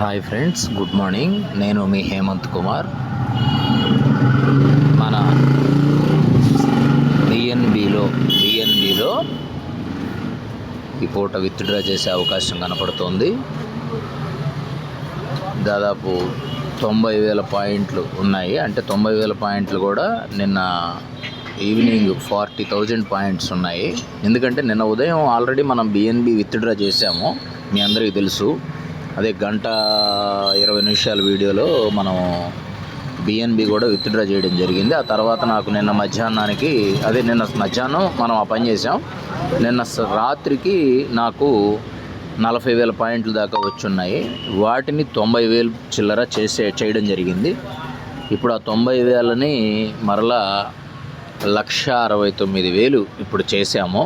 Hi friends good morning నేను మీ హేమంత్ కుమార్. మన బిఎన్బిలో బిఎన్బిలో ఈ పూట విత్డ్రా చేసే అవకాశం కనపడుతోంది. దాదాపు తొంభై వేల పాయింట్లు ఉన్నాయి. అంటే తొంభై వేల పాయింట్లు కూడా నిన్న ఈవినింగ్ ఫార్టీ థౌజండ్ పాయింట్స్ ఉన్నాయి. ఎందుకంటే నిన్న ఉదయం ఆల్రెడీ మనం బిఎన్బి విత్డ్రా చేసాము మీ అందరికీ తెలుసు. అదే గంట ఇరవై నిమిషాల వీడియోలో మనం బిఎన్బి కూడా విత్డ్రా చేయడం జరిగింది. ఆ తర్వాత నాకు నిన్న మధ్యాహ్నానికి అదే నిన్న మధ్యాహ్నం మనం ఆ పని చేసాం నిన్న రాత్రికి నాకు నలభై వేల పాయింట్లు దాకా వచ్చున్నాయి. వాటిని తొంభై వేలు చిల్లర చేసే చేయడం జరిగింది. ఇప్పుడు ఆ తొంభై వేలని మరలా లక్ష అరవై తొమ్మిది వేలు ఇప్పుడు చేసాము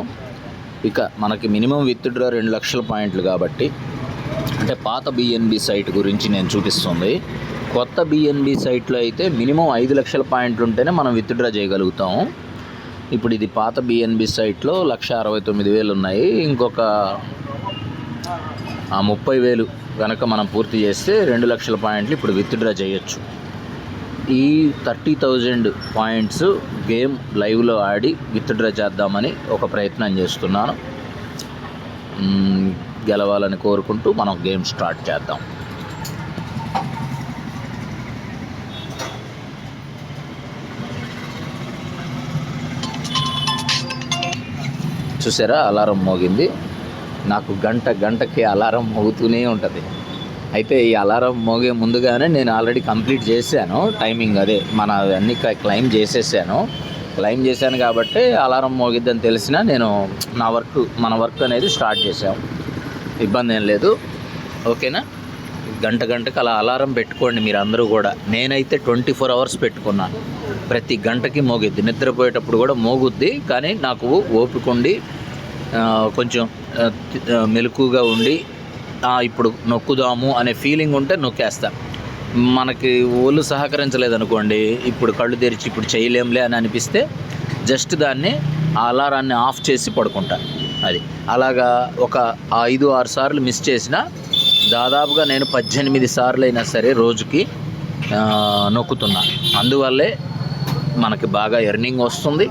ఇక మనకి మినిమం విత్డ్రా రెండు లక్షల పాయింట్లు కాబట్టి అంటే పాత బిఎన్బి సైట్ గురించి నేను చూపిస్తుంది. కొత్త బిఎన్బి సైట్లో అయితే మినిమం ఐదు లక్షల పాయింట్లు ఉంటేనే మనం విత్డ్రా చేయగలుగుతాము. ఇప్పుడు ఇది పాత బిఎన్బి సైట్లో లక్ష అరవై తొమ్మిది వేలు ఉన్నాయి. ఇంకొక ముప్పై వేలు కనుక మనం పూర్తి చేస్తే రెండు లక్షల పాయింట్లు ఇప్పుడు విత్డ్రా చేయొచ్చు. ఈ థర్టీ థౌజండ్ పాయింట్స్ గేమ్ లైవ్లో ఆడి విత్డ్రా చేద్దామని ఒక ప్రయత్నం చేస్తున్నాను. గెలవాలని కోరుకుంటూ మనం గేమ్ స్టార్ట్ చేద్దాం. చూసారా? అలారం మోగింది. నాకు గంట గంటకి అలారం మోగుతూనే ఉంటుంది. అయితే ఈ అలారం మోగే ముందుగానే నేను ఆల్రెడీ కంప్లీట్ చేశాను. టైమింగ్ అదే మన అన్ని క్లైమ్ చేసేసాను. క్లైమ్ చేశాను కాబట్టి అలారం మోగిద్దని తెలిసినా నేను నా వర్క్ మన వర్క్ అనేది స్టార్ట్ చేశాను ఇబ్బంది ఏం లేదు. ఓకేనా? గంట గంటకు అలా అలారం పెట్టుకోండి మీరు అందరూ కూడా. నేనైతే ట్వంటీ ఫోర్ అవర్స్ పెట్టుకున్నాను. ప్రతి గంటకి మోగిద్ది. నిద్రపోయేటప్పుడు కూడా మోగుద్ది కానీ నాకు ఓపిక ఉండి కొంచెం మెలకుగా ఉండి ఇప్పుడు నొక్కుదాము అనే ఫీలింగ్ ఉంటే నొక్కేస్తా. మనకి ఒళ్ళు సహకరించలేదనుకోండి ఇప్పుడు కళ్ళు తెరిచి ఇప్పుడు చేయలేంలే అని అనిపిస్తే జస్ట్ దాన్ని ఆ అలారాన్ని ఆఫ్ చేసి పడుకుంటాను అది. అలాగా ఒక ఐదు ఆరు సార్లు మిస్ చేసిన దాదాపుగా నేను పద్దెనిమిది సార్లు అయినా సరే రోజుకి నొక్కుతున్నాను నొక్కుతున్నా. అందువల్లే మనకి బాగా ఎర్నింగ్ వస్తుంది.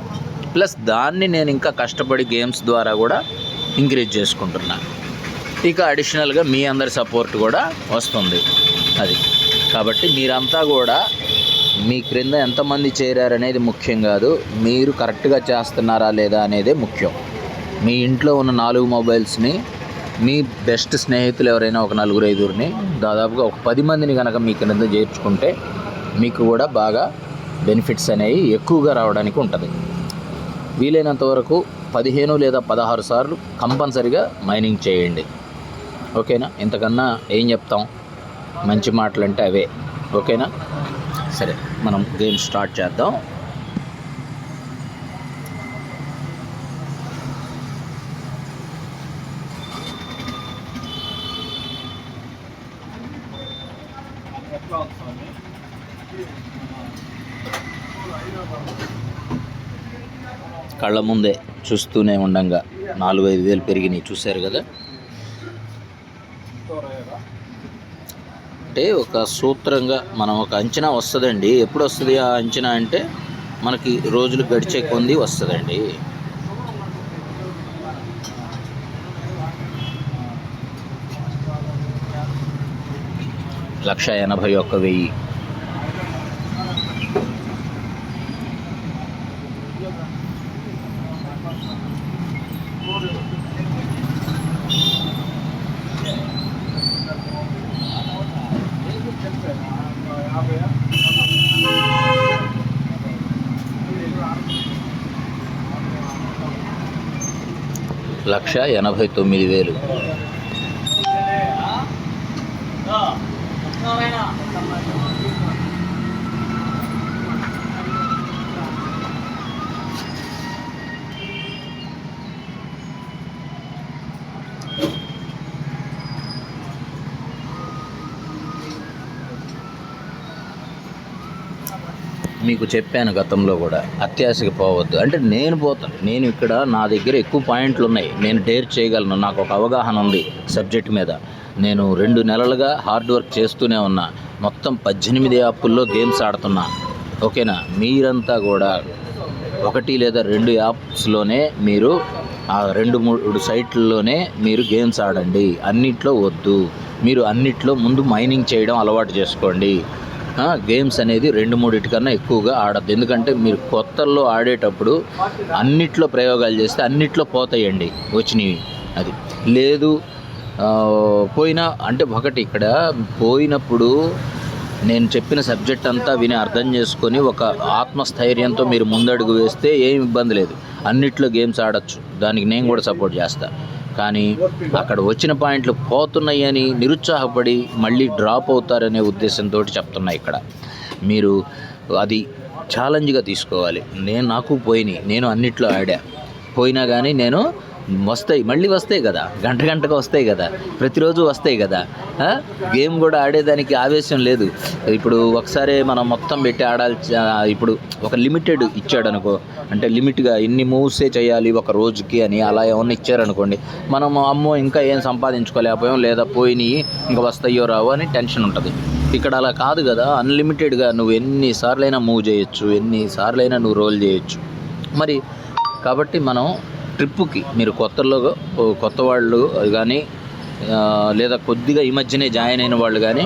ప్లస్ దాన్ని నేను ఇంకా కష్టపడి గేమ్స్ ద్వారా కూడా ఇంక్రీజ్ చేసుకుంటున్నా. ఇక అడిషనల్గా మీ అందరి సపోర్ట్ కూడా వస్తుంది. అది. కాబట్టి మీరంతా కూడా మీ క్రింద ఎంతమంది చేరారనేది ముఖ్యం కాదు. మీరు కరెక్ట్గా చేస్తున్నారా లేదా అనేదే ముఖ్యం. మీ ఇంట్లో ఉన్న నాలుగు మొబైల్స్ని మీ బెస్ట్ స్నేహితులు ఎవరైనా ఒక నలుగురు ఐదుగురిని దాదాపుగా ఒక పది మందిని కనుక మీ కింద చేర్చుకుంటే మీకు కూడా బాగా బెనిఫిట్స్ అనేవి ఎక్కువగా రావడానికి ఉంటుంది. వీలైనంత వరకు పదిహేను లేదా పదహారు సార్లు కంపల్సరిగా మైనింగ్ చేయండి. ఓకేనా? ఇంతకన్నా ఏం చెప్తాం? మంచి మాటలు అంటే అవే. ఓకేనా? సరే మనం గేమ్ స్టార్ట్ చేద్దాం. కళ్ళ ముందే చూస్తూనే ఉండంగా. నాలుగు ఐదు వేలు పెరిగినాయి చూశారు కదా? అంటే ఒక సూత్రంగా మనం ఒక అంచనా వస్తుందండి. ఎప్పుడు వస్తుంది ఆ అంచనా అంటే మనకి రోజులు గడిచే కొంది వస్తుందండి. లక్ష ఎనభై ఒక్క వెయ్యి లక్ష ఎనభై తొమ్మిది వేలు. మీకు చెప్పాను గతంలో కూడా అత్యాశకి పోవద్దు. అంటే నేను పోతాను. నేను ఇక్కడ నా దగ్గర ఎక్కువ పాయింట్లు ఉన్నాయి నేను డేర్ చేయగలను. నాకు ఒక అవగాహన ఉంది సబ్జెక్ట్ మీద. నేను రెండు నెలలుగా హార్డ్ వర్క్ చేస్తూనే ఉన్నా. మొత్తం పద్దెనిమిది యాప్ల్లో గేమ్స్ ఆడుతున్నా. ఓకేనా? మీరంతా కూడా ఒకటి లేదా రెండు యాప్స్లోనే మీరు ఆ రెండు మూడు సైట్లలోనే మీరు గేమ్స్ ఆడండి. అన్నిట్లో వద్దు. మీరు అన్నిట్లో ముందు మైనింగ్ చేయడం అలవాటు చేసుకోండి. గేమ్స్ అనేది రెండు మూడిటికన్నా ఎక్కువగా ఆడద్దు. ఎందుకంటే మీరు కొత్తల్లో ఆడేటప్పుడు అన్నిట్లో ప్రయోగాలు చేస్తే అన్నిట్లో పోతాయండి వచ్చినవి అది. లేదు పోయినా అంటే ఒకటి ఇక్కడ పోయినప్పుడు నేను చెప్పిన సబ్జెక్ట్ అంతా విని అర్థం చేసుకొని ఒక ఆత్మస్థైర్యంతో మీరు ముందడుగు వేస్తే ఏం ఇబ్బంది లేదు. అన్నిట్లో గేమ్స్ ఆడొచ్చు. దానికి నేను కూడా సపోర్ట్ చేస్తాను కానీ అక్కడ వచ్చిన పాయింట్లు పోతున్నాయని నిరుత్సాహపడి మళ్ళీ డ్రాప్ అవుతారనే ఉద్దేశంతో చెప్తున్నాయి ఇక్కడ. మీరు అది ఛాలెంజ్గా తీసుకోవాలి. నేను నాకు పోయినాయి. నేను అన్నిట్లో ఆడా. పోయినా కానీ నేను వస్తాయి మళ్ళీ వస్తాయి కదా. గంట గంటకు వస్తాయి కదా. ప్రతిరోజు వస్తాయి కదా. గేమ్ కూడా ఆడేదానికి ఆవేశం లేదు. ఇప్పుడు ఒకసారి మనం మొత్తం పెట్టి ఆడాలి ఇప్పుడు ఒక లిమిటెడ్ ఇచ్చాడు అనుకో అంటే లిమిట్గా ఇన్ని మూవ్సే చేయాలి ఒక రోజుకి అని అలా ఏమన్నా ఇచ్చారనుకోండి మనం అమ్మో ఇంకా ఏం సంపాదించుకోలేకపోయాం లేదా పోయినాయి ఇంకా వస్తాయో రావు అని టెన్షన్ ఉంటుంది. ఇక్కడ అలా కాదు కదా. అన్లిమిటెడ్గా నువ్వు ఎన్నిసార్లైనా మూవ్ చేయొచ్చు ఎన్నిసార్లైనా నువ్వు రోల్ చేయొచ్చు. మరి కాబట్టి మనం ట్రిప్పుకి మీరు కొత్తలో కొత్త వాళ్ళు కానీ లేదా కొద్దిగా ఈ మధ్యనే జాయిన్ అయిన వాళ్ళు కానీ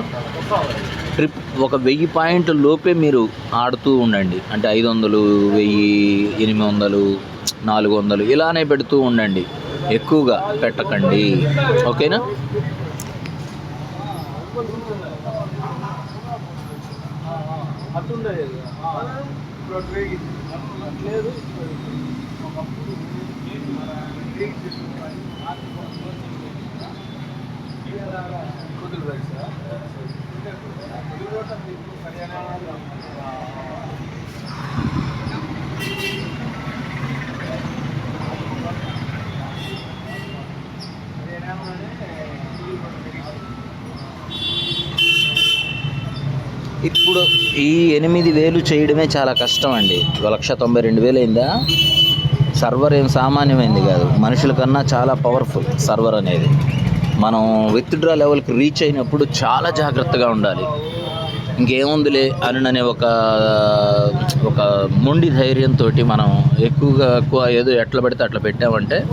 ట్రిప్ ఒక వెయ్యి పాయింట్ లోపే మీరు ఆడుతూ ఉండండి. అంటే ఐదు వందలు వెయ్యి ఎనిమిది వందలు నాలుగు వందలు ఇలానే పెడుతూ ఉండండి. ఎక్కువగా పెట్టకండి. ఓకేనా? ఇప్పుడు ఈ ఎనిమిది వేలు చేయడమే చాలా కష్టం అండి. ఒక లక్ష తొంభై రెండు వేలు అయిందా? సర్వర్ ఏం సామాన్యమైంది కాదు. మనుషుల కన్నా చాలా పవర్ఫుల్ సర్వర్ అనేది. మనం విత్డ్రా లెవెల్కి రీచ్ అయినప్పుడు చాలా జాగ్రత్తగా ఉండాలి. ఇంకేముందిలే అని అనే ఒక ఒక మొండి ధైర్యంతో మనం ఎక్కువగా ఎక్కువ ఏదో ఎట్లా పెడితే అట్లా పెట్టామంటే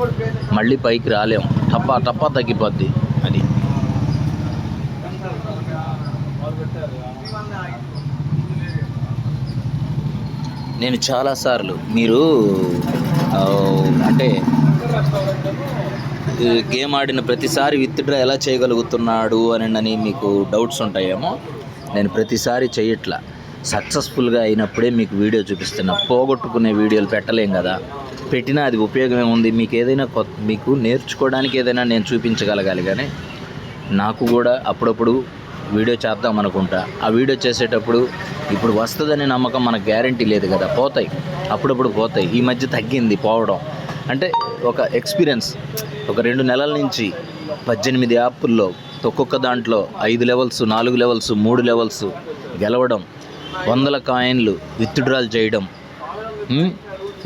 మళ్ళీ పైకి రాలేం. టప్పా టప్పా తగ్గిపోద్ది అది నేను చాలాసార్లు మీరు అంటే గేమ్ ఆడిన ప్రతిసారి విత్డ్రా ఎలా చేయగలుగుతున్నాడు అని అని మీకు డౌట్స్ ఉంటాయేమో నేను ప్రతిసారి చేయట్లా. సక్సెస్ఫుల్గా అయినప్పుడే మీకు వీడియో చూపిస్తున్నా. పోగొట్టుకునే వీడియోలు పెట్టలేం కదా. పెట్టినా అది ఉపయోగం ఏముంది మీకు ఏదైనా కొత్త మీకు నేర్చుకోవడానికి ఏదైనా నేను చూపించగలగాలి కానీ నాకు కూడా అప్పుడప్పుడు వీడియో చేద్దాం అనుకుంటా. ఆ వీడియో చేసేటప్పుడు ఇప్పుడు వస్తుందనే నమ్మకం మనకు గ్యారంటీ లేదు కదా. పోతాయి. అప్పుడప్పుడు పోతాయి. ఈ మధ్య తగ్గింది పోవడం. అంటే ఒక ఎక్స్పీరియన్స్ ఒక రెండు నెలల నుంచి పద్దెనిమిది యాప్ల్లో ఒక్కొక్క దాంట్లో ఐదు లెవెల్స్ నాలుగు లెవెల్స్ మూడు లెవెల్స్ గెలవడం వందల కాయిన్లు విత్డ్రాల్ చేయడం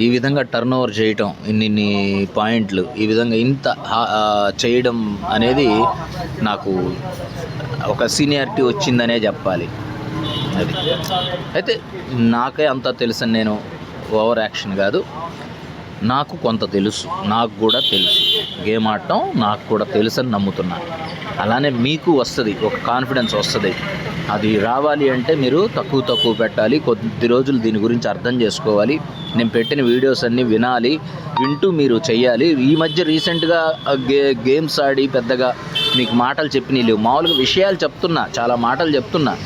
ఈ విధంగా టర్న్ ఓవర్ చేయటం ఇన్ని పాయింట్లు ఈ విధంగా ఇంత చేయడం అనేది నాకు ఒక సీనియారిటీ వచ్చిందనే చెప్పాలి. అది. అయితే నాకే అంతా తెలుసు నేను ఓవర్ యాక్షన్ కాదు. నాకు కొంత తెలుసు నాకు కూడా తెలుసు. గేమ్ ఆడటం నాకు కూడా తెలుసు అని నమ్ముతున్నాను అలానే మీకు వస్తుంది ఒక కాన్ఫిడెన్స్ వస్తుంది. అది రావాలి అంటే మీరు తక్కువ తక్కువ పెట్టాలి. కొద్ది రోజులు దీని గురించి అర్థం చేసుకోవాలి. నేను పెట్టిన వీడియోస్ అన్నీ వినాలి. వింటూ మీరు చేయాలి ఈ మధ్య రీసెంట్గా గే గేమ్స్ ఆడి పెద్దగా మీకు మాటలు చెప్పినవి లేవు. మామూలుగా విషయాలు చెప్తున్నా చాలా మాటలు చెప్తున్నా.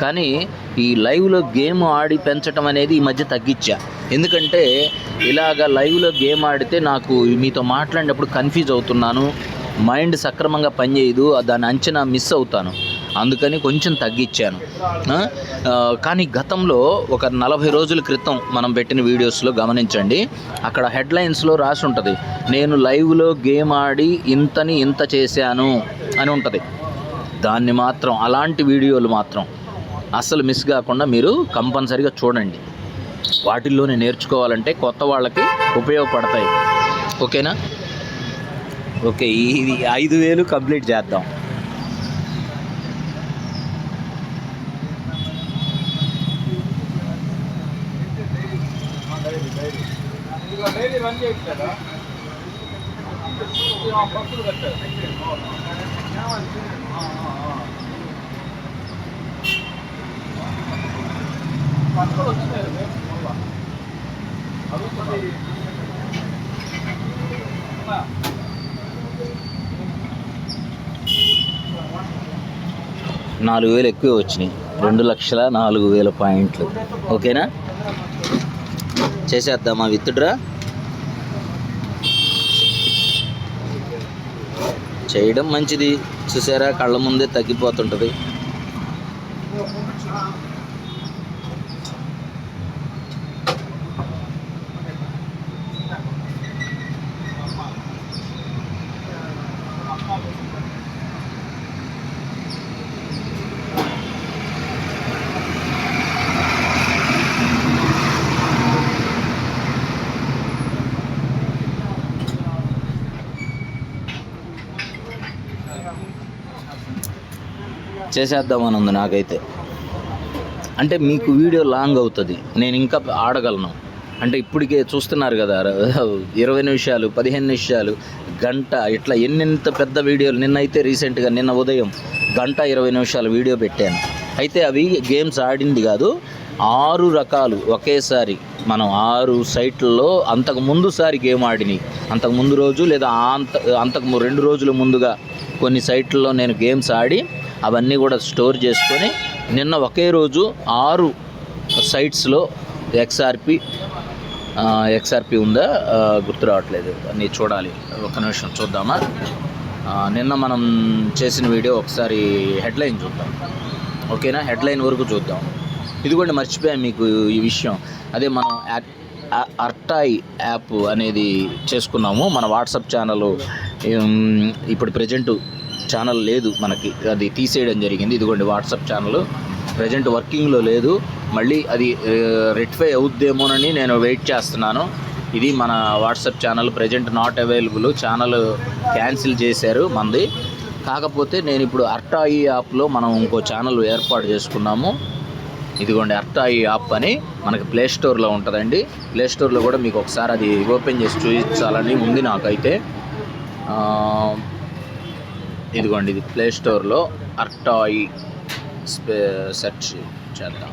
కానీ ఈ లైవ్లో గేమ్ ఆడి పెంచడం అనేది ఈ మధ్య తగ్గించా. ఎందుకంటే ఇలాగ లైవ్లో గేమ్ ఆడితే నాకు మీతో మాట్లాడినప్పుడు కన్ఫ్యూజ్ అవుతున్నాను. మైండ్ సక్రమంగా పనిచేయదు. దాని అంచనా మిస్ అవుతాను. అందుకని కొంచెం తగ్గించాను కానీ గతంలో ఒక నలభై రోజుల క్రితం మనం పెట్టిన వీడియోస్లో గమనించండి అక్కడ హెడ్లైన్స్లో రాసి ఉంటుంది నేను లైవ్లో గేమ్ ఆడి ఇంతని ఇంత చేశాను అని ఉంటుంది. దాన్ని మాత్రం అలాంటి వీడియోలు మాత్రం అస్సలు మిస్ కాకుండా మీరు కంపల్సరిగా చూడండి. వాటిల్లోనే నేర్చుకోవాలంటే కొత్త వాళ్ళకి ఉపయోగపడతాయి. ఓకేనా? ఓకే ఈ- ఇది ఐదు వేలు కంప్లీట్ చేద్దాం. పని చేయట్లేదా ఆ, కట్టారు పక్కలు వచ్చినాయి అడుగుతుంది. నాలుగు వేలు ఎక్కువ వచ్చినాయి. రెండు లక్షల నాలుగు వేల పాయింట్లు. ఓకేనా? చేసేద్దామా విత్డ్రా? చేయడం మంచిది. చూసారా? కళ్ళ ముందే తగ్గిపోతుంటుంది. చేసేద్దామని ఉంది నాకైతే. అంటే మీకు వీడియో లాంగ్ అవుతుంది. నేను ఇంకా ఆడగలను. అంటే ఇప్పటికే చూస్తున్నారు కదా ఇరవై నిమిషాలు పదిహేను నిమిషాలు గంట ఇట్లా ఎన్నెంత పెద్ద వీడియోలు. నిన్నైతే రీసెంట్గా నిన్న ఉదయం గంట ఇరవై నిమిషాలు వీడియో పెట్టాను. అయితే అవి గేమ్స్ ఆడింది కాదు ఆరు రకాలు ఒకేసారి మనం ఆరు సైట్లలో అంతకు ముందు సారి గేమ్ ఆడినాయి. అంతకు ముందు రోజు లేదా అంత అంతకు రెండు రోజుల ముందుగా కొన్ని సైట్లలో నేను గేమ్స్ ఆడి అవన్నీ కూడా స్టోర్ చేసుకొని నిన్న ఒకే రోజు ఆరు సైట్స్లో ఎక్స్ఆర్పి ఎక్స్ఆర్పి ఉందా? గుర్తు రావట్లేదు. నీ చూడాలి. ఒక నిమిషం చూద్దామా? నిన్న మనం చేసిన వీడియో ఒకసారి హెడ్లైన్ చూద్దాం. ఓకేనా? హెడ్లైన్ వరకు చూద్దాం. ఇదిగోండి మర్చిపోయాం మీకు ఈ విషయం. అదే మనం యాక్- అర్టాయ్ యాప్ అనేది చేసుకున్నాము. మన వాట్సాప్ ఛానల్ ఇప్పుడు ప్రజెంట్ ఛానల్ లేదు మనకి. అది తీసేయడం జరిగింది. ఇదిగోండి వాట్సాప్ ఛానల్. ప్రజెంట్ వర్కింగ్లో లేదు. మళ్ళీ అది రెక్టిఫై అవుద్దేమోనని నేను వెయిట్ చేస్తున్నాను. ఇది మన WhatsApp channel. Present not available. Channel cancel చేశారు మంది. కాకపోతే నేను ఇప్పుడు అర్టాయి యాప్లో మనం ఇంకో ఛానల్ ఏర్పాటు చేసుకున్నాము. ఇదిగోండి అర్టాయి యాప్ అని మనకి ప్లే స్టోర్లో ఉంటుందండి. ప్లే స్టోర్లో కూడా మీకు ఒకసారి అది ఓపెన్ చేసి చూపించాలని ఉంది నాకైతే. ఇదిగోండి ఇది ప్లే స్టోర్లో అర్టాయి సెర్చ్ చేద్దాం.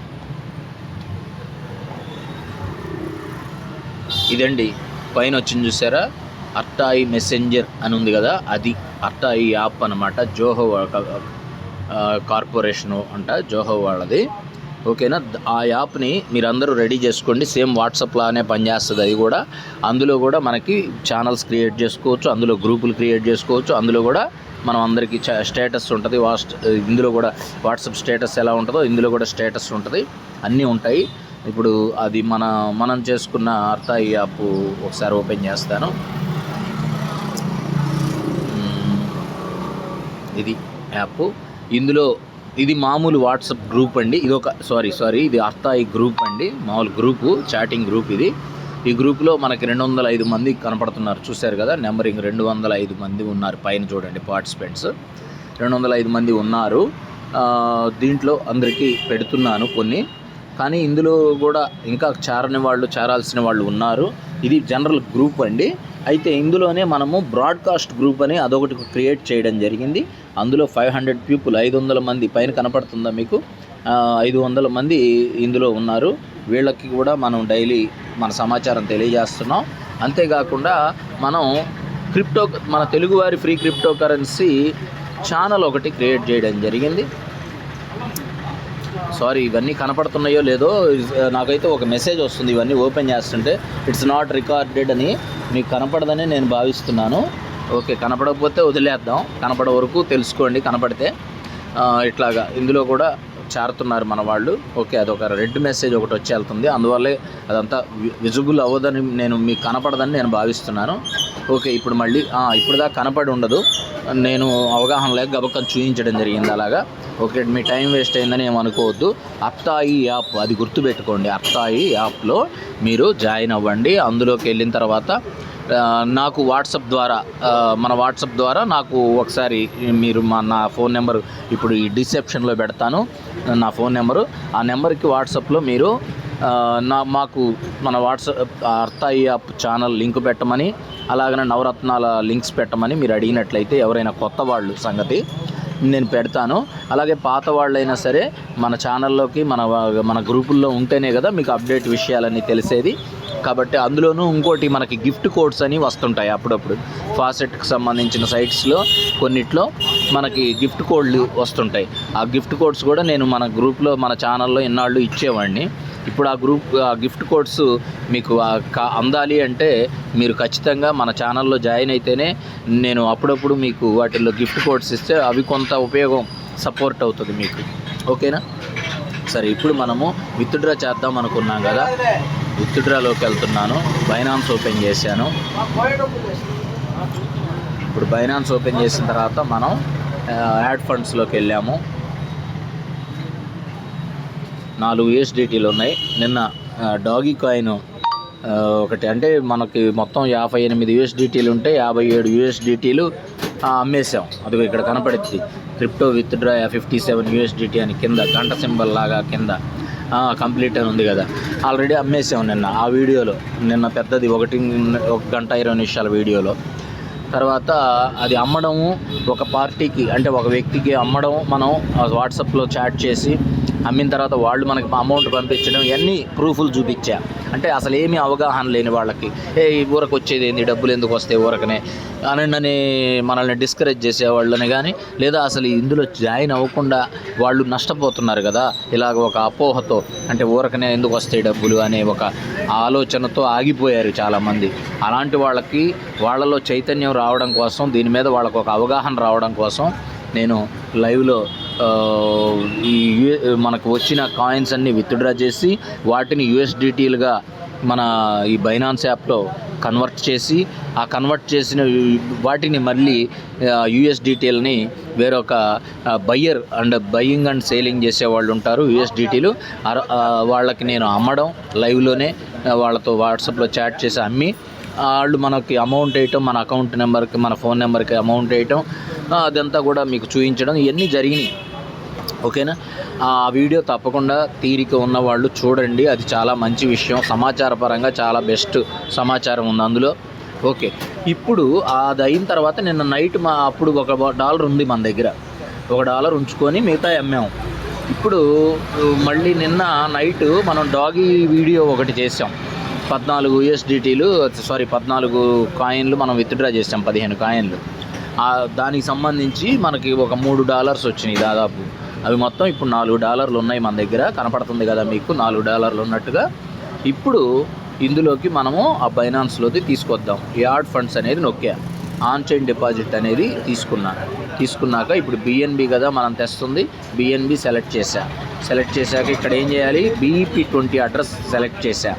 ఇదండి పైన వచ్చింది చూసారా? అర్టాయి మెసెంజర్ అని ఉంది కదా అది అర్టాయి యాప్ అనమాట జోహో కార్పొరేషన్ అంట జోహో వాళ్ళది. ఓకేనా? ఆ యాప్ని మీరందరూ రెడీ చేసుకోండి. సేమ్ వాట్సాప్లానే పనిచేస్తుంది. అది కూడా అందులో కూడా మనకి ఛానల్స్ క్రియేట్ చేసుకోవచ్చు. అందులో గ్రూపులు క్రియేట్ చేసుకోవచ్చు. అందులో కూడా మనం అందరికీ స్టేటస్ ఉంటుంది. వాట్స్ ఇందులో కూడా వాట్సాప్ స్టేటస్ ఎలా ఉంటుందో ఇందులో కూడా స్టేటస్ ఉంటుంది. అన్నీ ఉంటాయి. ఇప్పుడు అది మన మనం చేసుకున్న అర్థ ఈ యాప్ ఒకసారి ఓపెన్ చేస్తాను. ఇది యాప్. ఇందులో ఇది మామూలు వాట్సాప్ గ్రూప్ అండి. ఇది ఒక సారీ సారీ ఇది అత్తాయి గ్రూప్ అండి. మామూలు గ్రూపు చాటింగ్ గ్రూప్ ఇది. ఈ గ్రూప్లో మనకి రెండు వందల ఐదు మంది కనపడుతున్నారు. చూశారు కదా నెంబరింగ్ రెండు వందల ఐదు మంది ఉన్నారు పైన చూడండి పార్టిసిపెంట్స్. రెండు వందల ఐదు మంది ఉన్నారు. దీంట్లో అందరికీ పెడుతున్నాను కొన్ని. కానీ ఇందులో కూడా ఇంకా చేరని వాళ్ళు చేరాల్సిన వాళ్ళు ఉన్నారు. ఇది జనరల్ గ్రూప్ అండి. అయితే ఇందులోనే మనము బ్రాడ్కాస్ట్ గ్రూప్ అని అదొకటి క్రియేట్ చేయడం జరిగింది. అందులో ఫైవ్ హండ్రెడ్ పీపుల్ ఐదు వందల మంది పైన కనపడుతుందా మీకు? ఐదు వందల మంది ఇందులో ఉన్నారు. వీళ్ళకి కూడా మనం డైలీ మన సమాచారం తెలియజేస్తున్నాం. అంతేకాకుండా మనం క్రిప్టో మన తెలుగువారి ఫ్రీ క్రిప్టో కరెన్సీ ఛానల్ ఒకటి క్రియేట్ చేయడం జరిగింది. సారీ ఇవన్నీ కనపడుతున్నాయో లేదో uh, నాకైతే ఒక మెసేజ్ వస్తుంది ఇవన్నీ ఓపెన్ చేస్తుంటే. ఇట్స్ నాట్ రికార్డెడ్ అని మీకు కనపడదని నేను భావిస్తున్నాను. ఓకే కనపడకపోతే వదిలేద్దాం. కనపడ వరకు తెలుసుకోండి కనపడితే. ఇట్లాగా ఇందులో కూడా చేరుతున్నారు మన వాళ్ళు. ఓకే అదొక రెడ్ మెసేజ్ ఒకటి వచ్చి వెళ్తుంది. అందువల్లే అదంతా విజిబుల్ అవ్వదని నేను మీకు కనపడదని నేను భావిస్తున్నాను. ఓకే ఇప్పుడు మళ్ళీ ఇప్పుడు దాకా కనపడి ఉండదు. నేను అవగాహన లేక గబక్కని చూపించడం జరిగింది అలాగా. ఓకే మీ టైం వేస్ట్ అయిందని ఏమనుకోవద్దు అత్తాయి యాప్ అది గుర్తుపెట్టుకోండి. అత్తాయి యాప్లో మీరు జాయిన్ అవ్వండి. అందులోకి వెళ్ళిన తర్వాత నాకు వాట్సాప్ ద్వారా మన వాట్సాప్ ద్వారా నాకు ఒకసారి మీరు మా నా ఫోన్ నెంబర్ ఇప్పుడు ఈ డిసెప్షన్లో పెడతాను నా ఫోన్ నెంబరు. ఆ నెంబర్కి వాట్సాప్లో మీరు నా మాకు మన వాట్సాప్ అర్థాయి యాప్ ఛానల్ లింక్ పెట్టమని అలాగనే నవరత్నాల లింక్స్ పెట్టమని మీరు అడిగినట్లయితే ఎవరైనా కొత్త వాళ్ళు సంగతి నేను పెడతాను. అలాగే పాత వాళ్ళైనా సరే మన ఛానల్లోకి మన మన గ్రూపుల్లో ఉంటేనే కదా మీకు అప్డేట్ విషయాలన్నీ తెలిసేది. కాబట్టి అందులోనూ ఇంకోటి మనకి గిఫ్ట్ కోడ్స్ అని వస్తుంటాయి అప్పుడప్పుడు. ఫాసెట్కి సంబంధించిన సైట్స్లో కొన్నిట్లో మనకి గిఫ్ట్ కోడ్లు వస్తుంటాయి. ఆ గిఫ్ట్ కోడ్స్ కూడా నేను మన గ్రూప్లో మన ఛానల్లో ఇన్నాళ్ళు ఇచ్చేవాడిని. ఇప్పుడు ఆ గ్రూప్ ఆ గిఫ్ట్ కోడ్స్ మీకు అందాలి అంటే మీరు ఖచ్చితంగా మన ఛానల్లో జాయిన్ అయితేనే నేను అప్పుడప్పుడు మీకు వాటిల్లో గిఫ్ట్ కోడ్స్ ఇస్తే అవి కొంత ఉపయోగం సపోర్ట్ అవుతుంది మీకు. ఓకేనా? సరే ఇప్పుడు మనము విత్డ్రా చేద్దాం అనుకున్నాం కదా. విత్డ్రాలోకి వెళ్తున్నాను. బైనాన్స్ ఓపెన్ చేశాను. ఇప్పుడు బైనాన్స్ ఓపెన్ చేసిన తర్వాత మనం యాడ్ ఫండ్స్లోకి వెళ్ళాము. నాలుగు యూఎస్డిటీలు ఉన్నాయి. నిన్న డాగీ కాయిన్ ఒకటి. అంటే మనకి మొత్తం యాభై ఎనిమిది యూఎస్డిటీలు ఉంటే యాభై ఏడు యూఎస్డిటీలు అమ్మేసాం అది ఇక్కడ కనపడుద్ది crypto withdraw fifty seven USDT అని కింద గంట సింబల్ లాగా కింద. కంప్లీట్ అని ఉంది కదా. ఆల్రెడీ అమ్మేసాం నిన్న ఆ వీడియోలో. నిన్న పెద్దది ఒకటి ఒక గంట ఇరవై నిమిషాల వీడియోలో. తర్వాత అది అమ్మడము ఒక పార్టీకి అంటే ఒక వ్యక్తికి అమ్మడం మనం వాట్సాప్లో చాట్ చేసి అమ్మిన తర్వాత వాళ్ళు మనకి అమౌంట్ పంపించడం ఇవన్నీ ప్రూఫ్లు చూపించా. అంటే అసలు ఏమీ అవగాహన లేని వాళ్ళకి ఏ ఈ ఊరకు వచ్చేది ఏంది? డబ్బులు ఎందుకు వస్తాయి ఊరకనే? అని మనల్ని డిస్కరేజ్ చేసే వాళ్ళని కానీ లేదా అసలు ఇందులో జాయిన్ అవ్వకుండా వాళ్ళు నష్టపోతున్నారు కదా ఇలాగ ఒక అపోహతో. అంటే ఊరకనే ఎందుకు వస్తాయి డబ్బులు అనే ఒక ఆలోచనతో ఆగిపోయారు చాలామంది. అలాంటి వాళ్ళకి వాళ్ళలో చైతన్యం రావడం కోసం దీని మీద వాళ్ళకు ఒక అవగాహన రావడం కోసం నేను లైవ్లో ఈ మనకు వచ్చిన కాయిన్స్ అన్ని విత్డ్రా చేసి వాటిని యుఎస్డిటీలుగా మన ఈ బైనాన్స్ యాప్లో కన్వర్ట్ చేసి ఆ కన్వర్ట్ చేసిన వాటిని మళ్ళీ యుఎస్డిటీలని వేరొక buyer and buying and selling చేసే వాళ్ళు ఉంటారు యుఎస్డిటీలు వాళ్ళకి నేను అమ్మడం లైవ్లోనే వాళ్ళతో వాట్సాప్లో చాట్ చేసి అమ్మి వాళ్ళు మనకి అమౌంట్ వేయటం మన అకౌంట్ నెంబర్కి మన ఫోన్ నెంబర్కి అమౌంట్ వేయటం అదంతా కూడా మీకు చూపించడం ఇవన్నీ జరిగినాయి. ఓకేనా? ఆ వీడియో తప్పకుండా తీరిక ఉన్న వాళ్ళు చూడండి. అది చాలా మంచి విషయం. సమాచార పరంగా చాలా బెస్ట్ సమాచారం ఉంది అందులో. ఓకే. ఇప్పుడు అది అయిన తర్వాత నిన్న నైట్ మా అప్పుడు ఒక డాలర్ ఉంది మన దగ్గర. ఒక డాలర్ ఉంచుకొని మిగతా అమ్మాము ఇప్పుడు మళ్ళీ నిన్న నైట్ మనం డాగీ వీడియో ఒకటి చేసాం పద్నాలుగు యూఎస్డిటీలు సారీ పద్నాలుగు కాయిన్లు మనం విత్డ్రా చేసాం పదిహేను కాయిన్లు. దానికి సంబంధించి మనకి ఒక మూడు డాలర్స్ వచ్చినాయి దాదాపు. అవి మొత్తం ఇప్పుడు నాలుగు డాలర్లు ఉన్నాయి మన దగ్గర. కనపడుతుంది కదా మీకు? నాలుగు డాలర్లు ఉన్నట్టుగా. ఇప్పుడు ఇందులోకి మనము ఆ బైనాన్స్లోది తీసుకొద్దాం. యార్డ్ ఫండ్స్ అనేది నొక్కా. ఆన్ చైన్ డిపాజిట్ అనేది తీసుకున్నా. తీసుకున్నాక ఇప్పుడు బిఎన్బి కదా మనం తెస్తుంది. బిఎన్బి సెలెక్ట్ చేశా. సెలెక్ట్ చేశాక ఇక్కడ ఏం చేయాలి? బీఈపీ ట్వంటీ అడ్రస్ సెలెక్ట్ చేశా.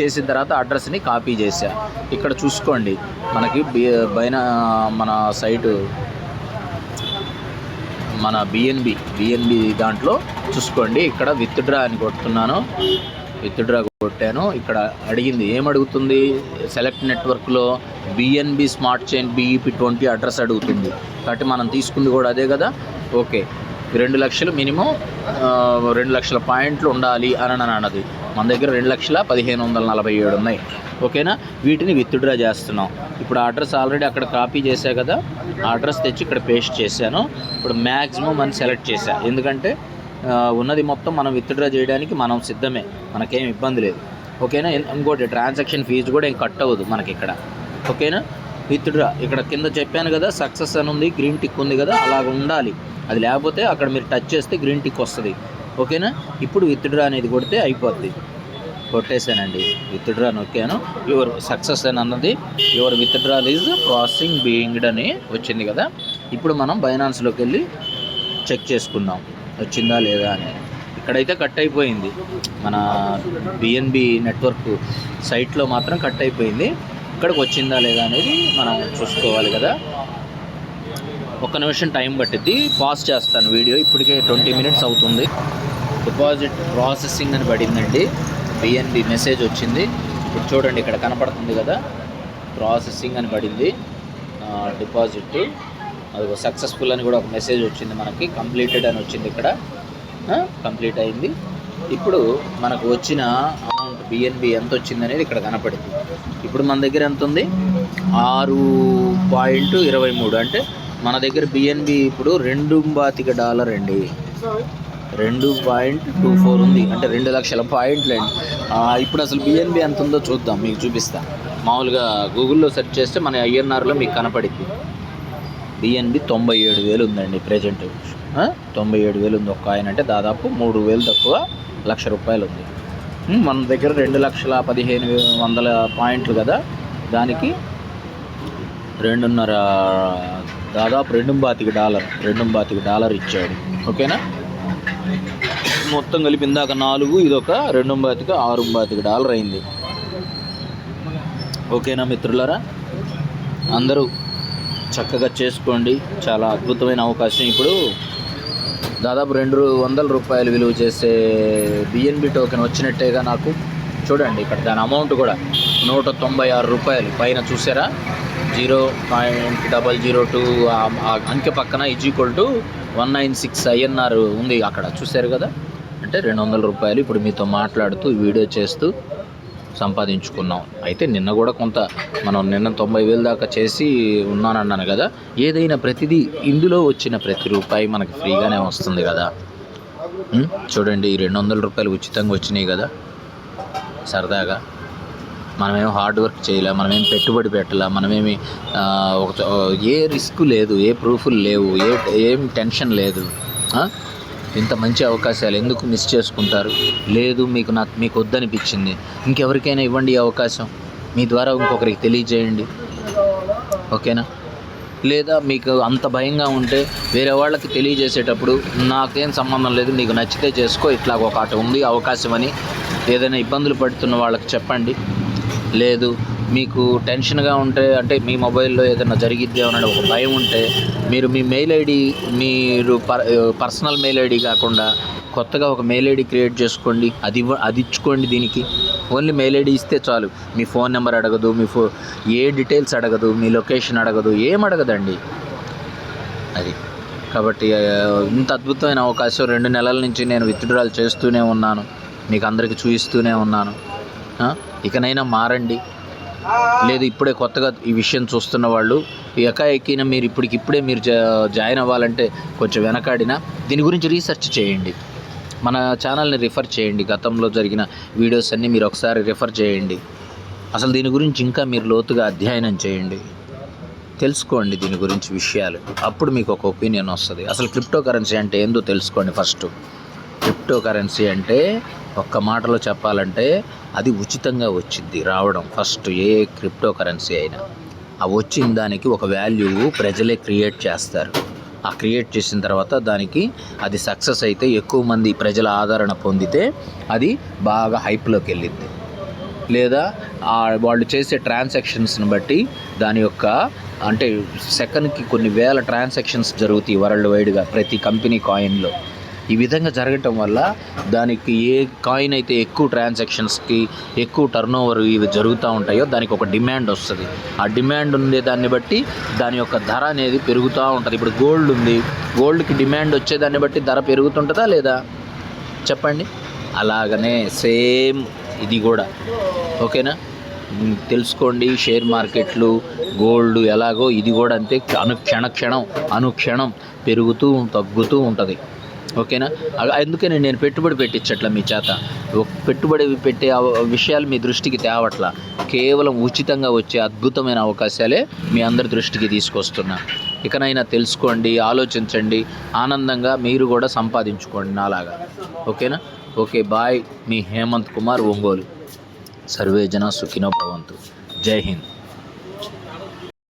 చేసిన తర్వాత అడ్రస్ని కాపీ చేశా. ఇక్కడ చూసుకోండి. మనకి బి మన సైటు మన బిఎన్బి బిఎన్బి దాంట్లో చూసుకోండి. ఇక్కడ విత్డ్రా అని కొడుతున్నాను. విత్డ్రా కొట్టాను. ఇక్కడ అడిగింది ఏం అడుగుతుంది? సెలెక్ట్ నెట్వర్క్లో BNB smart chain BEP twenty address అడుగుతుంది. కాబట్టి మనం తీసుకుంది కూడా అదే కదా? ఓకే రెండు లక్షలు మినిమం రెండు లక్షల పాయింట్లు ఉండాలి అని అని అన్నది. మన దగ్గర రెండు లక్షల పదిహేను వందల నలభై ఏడు ఉన్నాయి. ఓకేనా? వీటిని విత్డ్రా చేస్తున్నాం. ఇప్పుడు అడ్రస్ ఆల్రెడీ అక్కడ కాపీ చేశా కదా? అడ్రస్ తెచ్చి ఇక్కడ పేస్ట్ చేశాను. ఇప్పుడు మ్యాక్సిమం అని సెలెక్ట్ చేశా. ఎందుకంటే ఉన్నది మొత్తం మనం విత్డ్రా చేయడానికి మనం సిద్ధమే. మనకేం ఇబ్బంది లేదు. ఓకేనా? ఇంకోటి ట్రాన్సాక్షన్ ఫీజు కూడా ఏం కట్ అవ్వదు మనకి ఇక్కడ. ఓకేనా? విత్డ్రా ఇక్కడ కింద చెప్పాను కదా సక్సెస్ అని ఉంది గ్రీన్ టిక్ ఉంది కదా అలాగ ఉండాలి. అది లేకపోతే అక్కడ మీరు టచ్ చేస్తే గ్రీన్ టిక్ వస్తుంది. ఓకేనా? ఇప్పుడు విత్డ్రా అనేది కొడితే అయిపోద్ది. కొట్టేశానండి. విత్డ్రా నొక్కాను. యువర్ సక్సెస్ అని అన్నది యువర్ విత్డ్రా ఈజ్ ప్రాసెసింగ్ బీయింగ్డ్ అని వచ్చింది కదా. ఇప్పుడు మనం బైనాన్స్లోకి వెళ్ళి చెక్ చేసుకుందాం. వచ్చిందా లేదా అని. ఇక్కడైతే కట్ అయిపోయింది. మన బిఎన్బి నెట్వర్క్ సైట్లో మాత్రం కట్ అయిపోయింది. ఇక్కడికి వచ్చిందా లేదా అనేది మనం చూసుకోవాలి కదా. ఒక్క నిమిషం టైం పట్టిద్ది. పాస్ చేస్తాను వీడియో. ఇప్పటికే ట్వంటీ మినిట్స్ అవుతుంది. డిపాజిట్ ప్రాసెసింగ్ అని పడిందండి. బిఎన్బి మెసేజ్ వచ్చింది. ఇప్పుడు చూడండి ఇక్కడ కనపడుతుంది కదా. ప్రాసెసింగ్ అని పడింది. డిపాజిట్. అది సక్సెస్ఫుల్ అని కూడా ఒక మెసేజ్ వచ్చింది మనకి. కంప్లీటెడ్ అని వచ్చింది ఇక్కడ. కంప్లీట్ అయింది. ఇప్పుడు మనకు వచ్చిన అమౌంట్ బిఎన్బి ఎంత వచ్చింది అనేది ఇక్కడ కనపడింది. ఇప్పుడు మన దగ్గర ఎంత ఉంది? ఆరు పాయింట్ ఇరవై మూడు. అంటే మన దగ్గర బిఎన్బి ఇప్పుడు రెండు బాతిక డాలర్ అండి. రెండు పాయింట్ టూ ఫోర్ ఉంది. అంటే రెండు లక్షల పాయింట్లు అండి. ఇప్పుడు అసలు బిఎన్బి ఎంత ఉందో చూద్దాం మీకు చూపిస్తా. మామూలుగా గూగుల్లో సెర్చ్ చేస్తే మన ఐఎన్ఆర్లో మీకు కనపడింది బిఎన్బి తొంభై ఏడు వేలు ఉందండి ప్రజెంట్. తొంభై ఏడు వేలు ఉంది ఒక్క ఆయన అంటే దాదాపు మూడు వేలు తక్కువ లక్ష రూపాయలు ఉంది. మన దగ్గర రెండు లక్షల పదిహేను వందల పాయింట్లు కదా. దానికి రెండున్నర దాదాపు రెండు బాతికి డాలర్ రెండు బాతికి డాలర్ ఇచ్చాడు. ఓకేనా? మొత్తం కలిపి ఇందాక నాలుగు ఇదొక రెండు బాతికి ఆరు బాతికి డాలర్ అయింది. ఓకేనా మిత్రులారా? అందరూ చక్కగా చేసుకోండి. చాలా అద్భుతమైన అవకాశం ఇప్పుడు. దాదాపు రెండు వందల రూపాయలు విలువ చేసే బిఎన్బి టోకెన్ వచ్చినట్టేగా నాకు. చూడండి ఇక్కడ దాని అమౌంట్ కూడా నూట తొంభై ఆరు రూపాయలు. పైన చూసారా? Zero point double zero two అంకె పక్కన is equal to one nine six INR ఉంది అక్కడ. చూశారు కదా? అంటే రెండు వందల రూపాయలు ఇప్పుడు మీతో మాట్లాడుతూ వీడియో చేస్తూ సంపాదించుకున్నాం. అయితే నిన్న కూడా కొంత మనం నిన్న తొంభై వేలు దాకా చేసి ఉన్నానన్నాను కదా? ఏదైనా ప్రతిదీ ఇందులో వచ్చిన ప్రతి రూపాయి మనకి ఫ్రీగానే వస్తుంది కదా? చూడండి ఈ రెండు వందల రూపాయలు ఉచితంగా వచ్చినాయి కదా? సరదాగా. మనమేం హార్డ్ వర్క్ చేయలే మనమేం పెట్టుబడి పెట్టలే మనమేమి ఒక ఏ రిస్క్ లేదు ఏ ప్రూఫ్లు లేవు ఏ ఏం టెన్షన్ లేదు. ఇంత మంచి అవకాశాలు ఎందుకు మిస్ చేసుకుంటారు? లేదు మీకు నాకు మీకు వద్దనిపించింది. ఇంకెవరికైనా ఇవ్వండి ఈ అవకాశం. మీ ద్వారా ఇంకొకరికి తెలియజేయండి. ఓకేనా? లేదా మీకు అంత భయంగా ఉంటే వేరే వాళ్ళకి తెలియజేసేటప్పుడు నాకేం సంబంధం లేదు నీకు నచ్చితే చేసుకో ఇట్లా ఒక ఆట ఉంది అవకాశం అని ఏదైనా ఇబ్బందులు పడుతున్న వాళ్ళకి చెప్పండి. లేదు. మీకు టెన్షన్గా ఉంటే అంటే మీ మొబైల్లో ఏదైనా జరిగిద్ది అనే ఒక భయం ఉంటే మీరు మీ మెయిల్ ఐడి మీరు పర్ పర్సనల్ మెయిల్ ఐడి కాకుండా కొత్తగా ఒక మెయిల్ ఐడి క్రియేట్ చేసుకోండి. అది అది ఇచ్చుకోండి దీనికి. ఓన్లీ మెయిల్ ఐడి ఇస్తే చాలు. మీ ఫోన్ నెంబర్ అడగదు మీ ఫో ఏ డీటెయిల్స్ అడగదు మీ లొకేషన్ అడగదు ఏం అడగదండి. అది. కాబట్టి ఇంత అద్భుతమైన అవకాశం రెండు నెలల నుంచి నేను విత్డ్రాల్ చేస్తూనే ఉన్నాను. మీకు అందరికీ చూపిస్తూనే ఉన్నాను. ఇకనైనా మారండి. లేదు ఇప్పుడే కొత్తగా ఈ విషయం చూస్తున్న వాళ్ళు ఎకాఎక్కిన మీరు ఇప్పటికిప్పుడే మీరు జా- జాయిన్ అవ్వాలంటే కొంచెం వెనకాడినా దీని గురించి రీసెర్చ్ చేయండి. మన ఛానల్ని రిఫర్ చేయండి. గతంలో జరిగిన వీడియోస్ అన్నీ మీరు ఒకసారి రిఫర్ చేయండి. అసలు దీని గురించి ఇంకా మీరు లోతుగా అధ్యయనం చేయండి. తెలుసుకోండి దీని గురించి విషయాలు. అప్పుడు మీకు ఒక ఒపీనియన్ వస్తుంది. అసలు క్రిప్టో కరెన్సీ అంటే ఏందో తెలుసుకోండి ఫస్ట్. క్రిప్టో కరెన్సీ అంటే ఒక్క మాటలో చెప్పాలంటే అది ఉచితంగా వచ్చింది రావడం. ఫస్ట్ ఏ క్రిప్టో కరెన్సీ అయినా. ఆ వచ్చిన దానికి ఒక వాల్యూ ప్రజలే క్రియేట్ చేస్తారు. ఆ క్రియేట్ చేసిన తర్వాత దానికి అది సక్సెస్ అయితే ఎక్కువ మంది ప్రజల ఆదరణ పొందితే అది బాగా హైప్లోకి వెళ్ళింది. లేదా వాళ్ళు చేసే ట్రాన్సాక్షన్స్ని బట్టి దాని యొక్క అంటే సెకండ్కి కొన్ని వేల ట్రాన్సాక్షన్స్ జరుగుతాయి వరల్డ్ వైడ్గా ప్రతి కంపెనీ కాయిన్లో. ఈ విధంగా జరగటం వల్ల దానికి ఏ కాయిన్ అయితే ఎక్కువ ట్రాన్సాక్షన్స్కి ఎక్కువ టర్న్ ఓవర్ ఇవి జరుగుతూ ఉంటాయో దానికి ఒక డిమాండ్ వస్తుంది. ఆ డిమాండ్ ఉండే దాన్ని బట్టి దాని యొక్క ధర అనేది పెరుగుతూ ఉంటుంది. ఇప్పుడు గోల్డ్ ఉంది. గోల్డ్కి డిమాండ్ వచ్చేదాన్ని బట్టి ధర పెరుగుతుంటుందా లేదా? చెప్పండి. అలాగనే సేమ్ ఇది కూడా. ఓకేనా? తెలుసుకోండి. షేర్ మార్కెట్లు గోల్డ్ ఎలాగో ఇది కూడా అంతే. అను క్షణ క్షణం అనుక్షణం పెరుగుతూ తగ్గుతూ ఉంటుంది. ఓకేనా? అందుకని అందుకనే నేను పెట్టుబడి పెట్టించట్ల మీ చేత. పెట్టుబడి పెట్టే అవ- విషయాలు మీ దృష్టికి తేవట్ల. కేవలం ఉచితంగా వచ్చే అద్భుతమైన అవకాశాలే మీ అందరి దృష్టికి తీసుకొస్తున్నా. ఇకనైనా తెలుసుకోండి ఆలోచించండి ఆనందంగా మీరు కూడా సంపాదించుకోండి నాలాగా. ఓకేనా? Okay bye. మీ హేమంత్ కుమార్ ఒంగోలు. సర్వే జన సుఖినో భవంతు. జై హింద్.